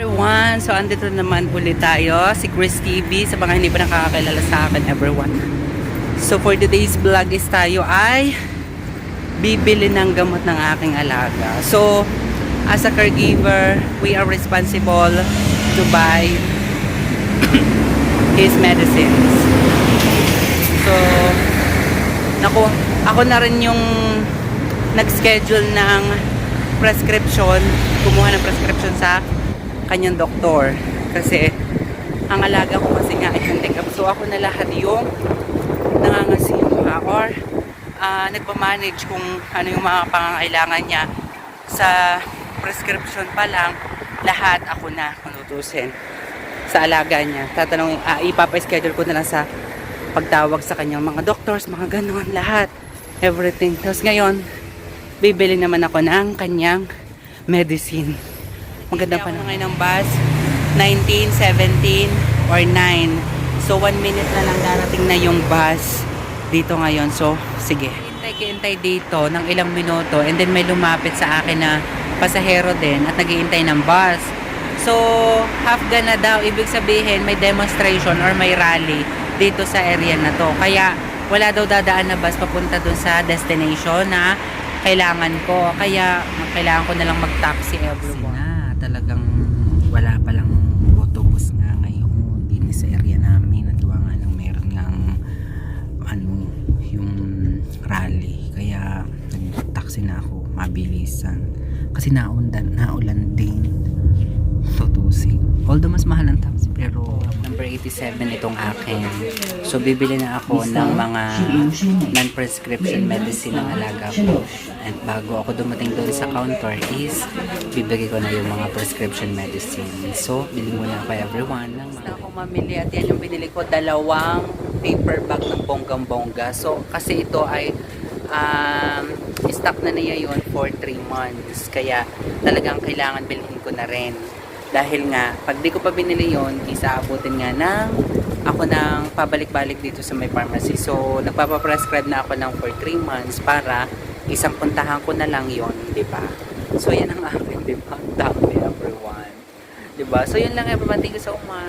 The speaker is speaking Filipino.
Everyone, so andito naman ulit tayo, si Chris TV, sa mga hindi pa nakakakilala sa akin, everyone. So for today's vlog is tayo ay bibili ng gamot ng aking alaga. So, as a caregiver, we are responsible to buy his medicines. So, naku, ako na rin yung nag-schedule ng prescription, kumuha ng prescription sa kanyang doktor. Kasi, ang alaga ko kasi nga ay handicap. So, ako na lahat yung nangangasiwa or ah, nagpamanage kung ano yung mga pangangailangan niya sa prescription pa lang, lahat ako na manutusin sa alaga niya. Tatanong, uh, ipapa-schedule ko na lang sa pagtawag sa kanyang mga doctors, mga ganon, lahat. Everything. Tapos ngayon, bibili naman ako ng kanyang medicine. Maganda pa na ngayon ng bus. 19, 17, or 9. So, 1 minute na lang darating na yung bus dito ngayon. So, sige. Hintay-hintay dito ng ilang minuto and then may lumapit sa akin na pasahero din at naghihintay ng bus. So, half na daw. Ibig sabihin, may demonstration or may rally dito sa area na to. Kaya, wala daw dadaan na bus papunta dun sa destination na kailangan ko. Kaya, kailangan ko na lang mag-taxi everyone. Talagang wala palang autobus nga ngayon din sa area namin. At nga lang meron ngang ano, yung rally. Kaya, nag-taxi na ako. Mabilisan. Kasi naundan, naulan din tutusin. Although mas mahal ang taxi pero number 87 itong akin. So bibili na ako ng mga non-prescription medicine ng alaga ko. And bago ako dumating doon sa counter is bibigay ko na yung mga prescription medicine. So bili muna ako everyone ng mga ako mamili at yan yung binili ko dalawang paper bag ng bonggang-bongga. So kasi ito ay um, stock na niya yun for 3 months. Kaya talagang kailangan bilhin ko na rin. Dahil nga, pag di ko pa binili yon isaabutin nga ng ako ng pabalik-balik dito sa may pharmacy. So, nagpapaprescribe na ako ng for 3 months para isang puntahan ko na lang yon di ba? So, yan ang akin, di ba? Ang dami, everyone. Di ba? So, yun lang. Thank you so much.